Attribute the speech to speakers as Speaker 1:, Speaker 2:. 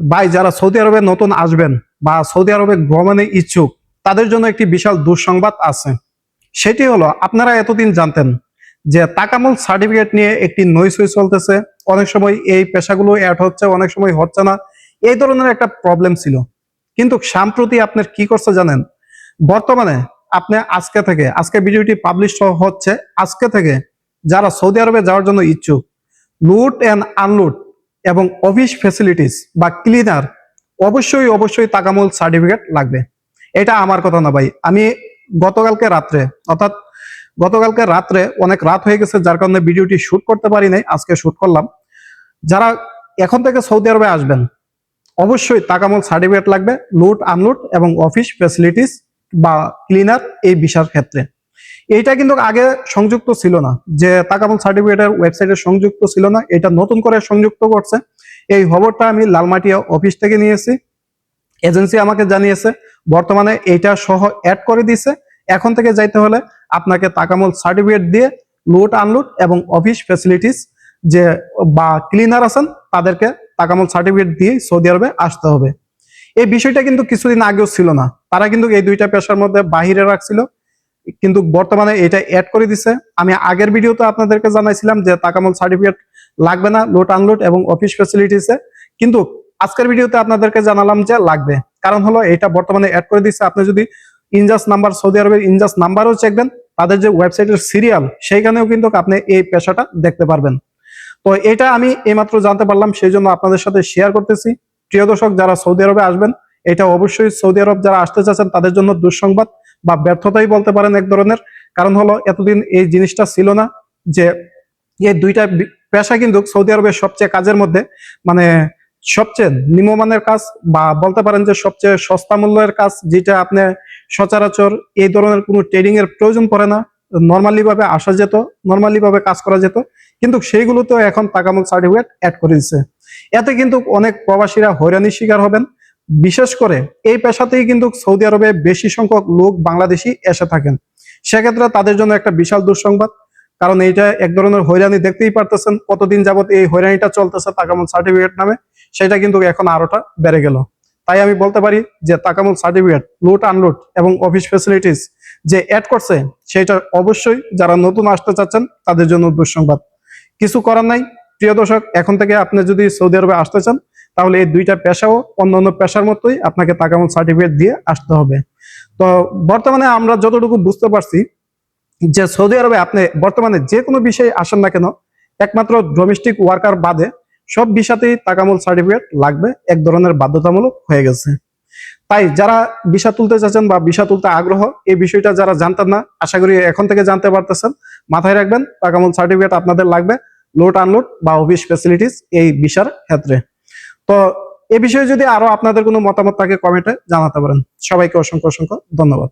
Speaker 1: ভাই, যারা সৌদি আরবে নতুন আসবেন বা সৌদি আরবে ভ্রমণে ইচ্ছুক, তাদের জন্য একটি বিশাল দুঃসংবাদ আছে। সেটি হলো, আপনারা এতদিন জানতেন যে তাকামুল সার্টিফিকেট নিয়ে একটি নৈসই চলতেছে। অনেক সময় এই পেশাগুলো অ্যাড হচ্ছে, অনেক সময় হচ্ছে না। এই ধরনের একটা প্রবলেম ছিল। কিন্তু সাম্প্রতি আপনার কি করছে জানেন? বর্তমানে আপনি আজকে থেকে, আজকে ভিডিওটি পাবলিশ হচ্ছে, আজকে থেকে যারা সৌদি আরবে যাওয়ার জন্য ইচ্ছুক লুট অ্যান্ড আনলুট এবং অফিস ফেসিলিটিস বা ক্লিনার অবশ্যই অবশ্যই তাকামুল সার্টিফিকেট লাগবে। এটা আমার কথা না ভাই। আমি গতকালকে রাত্রে, অর্থাৎ গতকালকে রাত্রে অনেক রাত হয়ে গেছে, যার কারণে ভিডিওটি শুট করতে পারি নাই, আজকে শুট করলাম। যারা এখন থেকে সৌদি আরবে আসবেন, অবশ্যই তাকামুল সার্টিফিকেট লাগবে লুট আনলুট এবং অফিস ফেসিলিটিস বা ক্লিনার এই বিষয়ের ক্ষেত্রে। এইটা কিন্তু আগে সংযুক্ত ছিল না। যে তাকামুল সার্টিফিকেটের ওয়েবসাইটে সংযুক্ত ছিল না, এটা নতুন করে সংযুক্ত করছে। এই খবরটা আমি লালমাটিয়া অফিস থেকে নিয়েছি। এজেন্সি আমাকে জানিয়েছে, বর্তমানে এইটা সহ অ্যাড করে দিছে এখন থেকে যাইতে হলে আপনাকে তাকামল সার্টিফিকেট দিয়ে লুট আনলোড এবং অফিস ফেসিলিটিস যে, বা ক্লিনার আছেন, তাদেরকে তাকামল সার্টিফিকেট দিয়ে সৌদি আরবে আসতে হবে। এই বিষয়টা কিন্তু কিছুদিন আগেও ছিল না। তারা কিন্তু এই দুইটা পেশার মধ্যে বাহিরে রাখছিল। কিন্তু বর্তমানে এটা অ্যাড করে দিছে। আমি আগের ভিডিওতে আপনাদেরকে জানাইছিলাম যে তাকামুল সার্টিফিকেট লাগবে না লোড আনলোড এবং অফিস ফেসিলিটিসে কিন্তু আজকের ভিডিওতে আপনাদেরকে জানালাম যে লাগবে। কারণ হলো এটা বর্তমানে অ্যাড করে দিচ্ছে আপনি যদি ইনজাস নাম্বার, সৌদি আরবের ইনজাস নাম্বারও চেকবেন তাদের যে ওয়েবসাইটের সিরিয়াল সেইখানেও কিন্তু আপনি এই পেশাটা দেখতে পারবেন। তো এটা আমি এইমাত্র জানতে পারলাম সেই জন্য আপনাদের সাথে শেয়ার করতেছি। প্রিয় দর্শক, যারা সৌদি আরবে আসবেন, এটা অবশ্যই সৌদি আরব যারা আসতে চাচ্ছেন, তাদের জন্য দুঃসংবাদ। বা ব্যর্থতাই বলতে পারেন এক ধরনের। কারণ হলো, এতদিন এই জিনিসটা ছিল না যে এই দুইটা পেশা কিন্তু সৌদি আরবের সবচেয়ে কাজের মধ্যে মানে সবচেয়ে নিম্নমানের কাজ বা বলতে পারেন যে সবচেয়ে সস্তা মূল্যের কাজ যেটা আপনি সচরাচর এই ধরনের কোনো ট্রেডিং এর প্রয়োজন পড়ে না। নর্মালি ভাবে আসা যেত নর্মালি ভাবে কাজ করা যেত, কিন্তু সেইগুলোতেও এখন তাকামুল সার্টিফিকেট অ্যাড করে দিচ্ছে এতে কিন্তু অনেক প্রবাসীরা হয়রানির শিকার হবেন। বিশেষ করে এই পেশাতেই কিন্তু সৌদি আরবে বেশি সংখ্যক লোক বাংলাদেশি এসে থাকেন। সেক্ষেত্রে তাদের জন্য একটা বিশাল দুঃসংবাদ, কারণ এইটা এক ধরনের হয়রানি দেখতেই পারতেছেন কতদিন যাবত এই হয়রানিটা চলতেছে তাকামুল সার্টিফিকেট নামে, সেটা কিন্তু এখন আরোটা বেড়ে গেল। তাই আমি বলতে পারি যে তাকামুল সার্টিফিকেট লুট আনলুট এবং অফিস ফেসিলিটিস যে অ্যাড করছে, সেটা অবশ্যই যারা নতুন আসতে চাচ্ছেন, তাদের জন্য দুঃসংবাদ। কিছু করার নাই। প্রিয় দর্শক, এখন থেকে আপনি যদি সৌদি আরবে আসতে চান তাহলে এই দুইটা পেশাও অন্যান্য পেশার মতোই আপনাকে তাকামুল সার্টিফিকেট দিয়ে আসতে হবে। তো বর্তমানে আমরা যতটুকু বুঝতে পারছি যে সৌদি আরবে আপনি বর্তমানে যে কোনো বিষয়ে আসেন না কেন, একমাত্র ডোমেস্টিক ওয়ার্কার বাদে সব বিষাতেই তাকামুল সার্টিফিকেট লাগবে, এক ধরনের বাধ্যতামূলক হয়ে গেছে। তাই যারা বিষা তুলতে চাচ্ছেন বা বিষা তুলতে আগ্রহ, এই বিষয়টা যারা জানতেন না, আশা করি এখন থেকে জানতে পারতেছেন। মাথায় রাখবেন তাকামুল সার্টিফিকেট আপনাদের লাগবে লোড আনলোড বা অফিস ফেসিলিটিস এই বিষার ক্ষেত্রে। তো এ বিষয়ে যদি আরও আপনাদের কোনো মতামত থাকে কমেন্টে জানাতে পারেন। সবাইকে অসংখ্য অসংখ্য ধন্যবাদ।